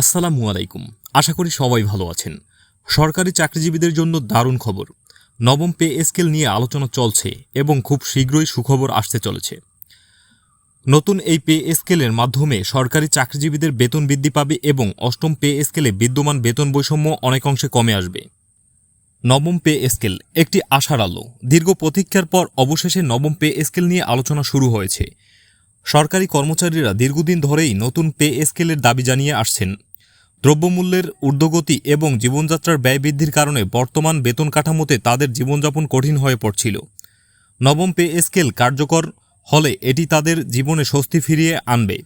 আসসালামু আলাইকুম। আশা করি সবাই ভালো আছেন। সরকারি চাকরিজীবীদের জন্য দারুণ খবর। নবম পে স্কেল নিয়ে আলোচনা চলছে এবং খুব শীঘ্রই সুখবর আসতে চলেছে। নতুন এই পে স্কেলের মাধ্যমে সরকারি চাকরিজীবীদের বেতন বৃদ্ধি পাবে এবং অষ্টম পে স্কেলে বিদ্যমান বেতন বৈষম্য অনেকাংশে কমে আসবে। নবম পে স্কেল একটি আশার আলো। দীর্ঘ প্রতীক্ষার পর অবশেষে নবম পে স্কেল নিয়ে আলোচনা শুরু হয়েছে। সরকারি কর্মচারীরা দীর্ঘদিন ধরেই নতুন পে স্কেলের দাবি জানিয়ে আসছেন দ্রব্যমূল্যের ঊর্ধ্বগতি এবং জীবনযাত্রার ব্যয় বৃদ্ধির কারণে বর্তমান বেতন কাঠামোতে তাদের জীবনযাপন কঠিন হয়ে পড়ছিল। নবম পে স্কেল কার্যকর হলে এটি তাদের জীবনে স্বস্তি ফিরিয়ে আনবে।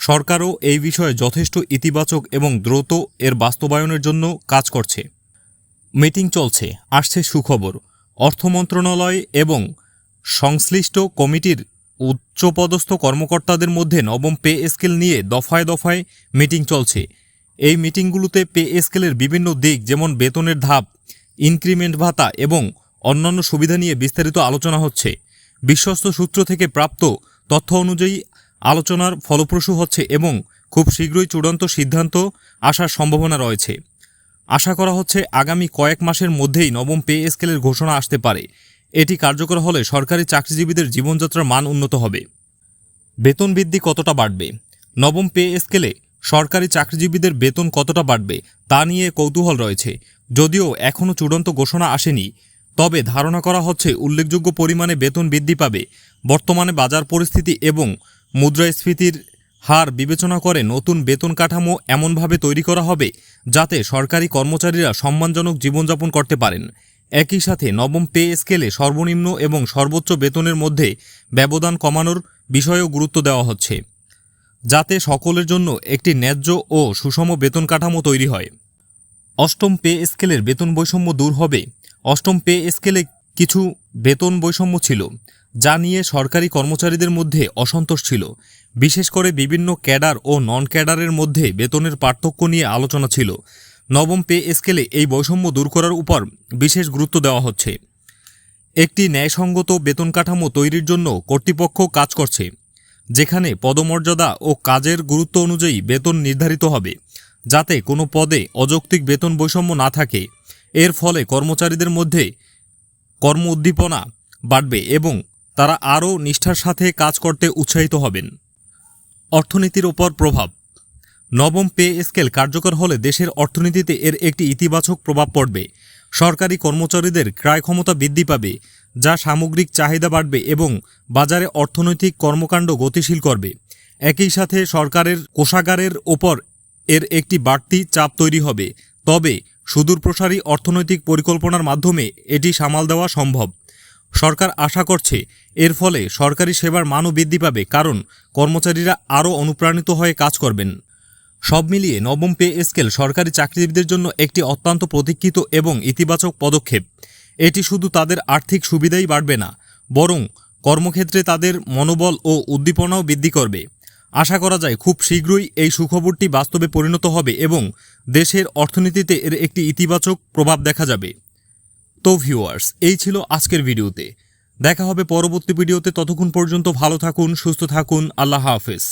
সরকারও এই বিষয়ে যথেষ্ট ইতিবাচক এবং দ্রুত এর বাস্তবায়নের জন্য কাজ করছে। মিটিং চলছে, আসছে সুখবর। অর্থ মন্ত্রণালয় এবং সংশ্লিষ্ট কমিটির উচ্চপদস্থ কর্মকর্তাদের মধ্যে নবম পে স্কেল নিয়ে দফায় দফায় মিটিং চলছে। এই মিটিংগুলোতে পে স্কেলের বিভিন্ন দিক যেমন বেতনের ধাপ, ইনক্রিমেন্ট ভাতা এবং অন্যান্য সুবিধা নিয়ে বিস্তারিত আলোচনা হচ্ছে। বিশ্বস্ত সূত্র থেকে প্রাপ্ত তথ্য অনুযায়ী আলোচনার ফলপ্রসূ হচ্ছে এবং খুব শীঘ্রই চূড়ান্ত সিদ্ধান্ত আসার সম্ভাবনা রয়েছে। আশা করা হচ্ছে আগামী কয়েক মাসের মধ্যেই নবম পে স্কেলের ঘোষণা আসতে পারে। এটি কার্যকর হলে সরকারি চাকরিজীবীদের জীবনযাত্রার মান উন্নত হবে। বেতন বৃদ্ধি কতটা বাড়বে? নবম পে স্কেলে সরকারি চাকরিজীবীদের বেতন কতটা বাড়বে তা নিয়ে কৌতূহল রয়েছে। যদিও এখনও চূড়ান্ত ঘোষণা আসেনি, তবে ধারণা করা হচ্ছে উল্লেখযোগ্য পরিমাণে বেতন বৃদ্ধি পাবে। বর্তমানে বাজার পরিস্থিতি এবং মুদ্রাস্ফীতির হার বিবেচনা করে নতুন বেতন কাঠামো এমনভাবে তৈরি করা হবে যাতে সরকারি কর্মচারীরা সম্মানজনক জীবনযাপন করতে পারেন। একই সাথে নবম পে স্কেলে সর্বনিম্ন এবং সর্বোচ্চ বেতনের মধ্যে ব্যবধান কমানোর বিষয়েও গুরুত্ব দেওয়া হচ্ছে। যাতে সকলের জন্য একটি ন্যায্য ও সুষম বেতন কাঠামো তৈরি হয়। অষ্টম পে স্কেলের বেতন বৈষম্য দূর হবে। অষ্টম পে স্কেলে কিছু বেতন বৈষম্য ছিল, যা নিয়ে সরকারি কর্মচারীদের মধ্যে অসন্তোষ ছিল। বিশেষ করে বিভিন্ন ক্যাডার ও নন ক্যাডারের মধ্যে বেতনের পার্থক্য নিয়ে আলোচনা ছিল। নবম পে স্কেলে এই বৈষম্য দূর করার উপর বিশেষ গুরুত্ব দেওয়া হচ্ছে। একটি ন্যায়সঙ্গত বেতন কাঠামো তৈরির জন্য কর্তৃপক্ষ কাজ করছে। যেখানে পদমর্যাদা ও কাজের গুরুত্ব অনুযায়ী বেতন নির্ধারিত হবে, যাতে কোনো পদে অযৌক্তিক বেতন বৈষম্য না থাকে। এর ফলে কর্মচারীদের মধ্যে কর্ম উদ্দীপনা বাড়বে এবং তারা আরও নিষ্ঠার সাথে কাজ করতে উৎসাহিত হবেন। অর্থনীতির ওপর প্রভাব। নবম পে স্কেল কার্যকর হলে দেশের অর্থনীতিতে এর একটি ইতিবাচক প্রভাব পড়বে। সরকারি কর্মচারীদের ক্রয় ক্ষমতা বৃদ্ধি পাবে যা সামগ্রিক চাহিদা বাড়বে এবং বাজারে অর্থনৈতিক কর্মকাণ্ড গতিশীল করবে। একই সাথে সরকারের কোষাগারের ওপর এর একটি বাড়তি চাপ তৈরি হবে। তবে সুদূরপ্রসারী অর্থনৈতিক পরিকল্পনার মাধ্যমে এটি সামাল দেওয়া সম্ভব। সরকার আশা করছে এর ফলে সরকারি সেবার মানও বৃদ্ধি পাবে কারণ কর্মচারীরা আরও অনুপ্রাণিত হয়ে কাজ করবেন। সব মিলিয়ে নবম পে স্কেল সরকারি চাকরিজীবীদের জন্য একটি অত্যন্ত প্রতীক্ষিত এবং ইতিবাচক পদক্ষেপ। এটি শুধু তাদের আর্থিক সুবিধাই বাড়বে না, বরং কর্মক্ষেত্রে তাদের মনোবল ও উদ্দীপনাও বৃদ্ধি করবে। আশা করা যায় খুব শীঘ্রই এই সুখবরটি বাস্তবে পরিণত হবে এবং দেশের অর্থনীতিতে এর একটি ইতিবাচক প্রভাব দেখা যাবে। তো ভিউয়ার্স, এই ছিল আজকের ভিডিওতে। দেখা হবে পরবর্তী ভিডিওতে। ততক্ষণ পর্যন্ত ভালো থাকুন, সুস্থ থাকুন। আল্লাহ হাফেজ।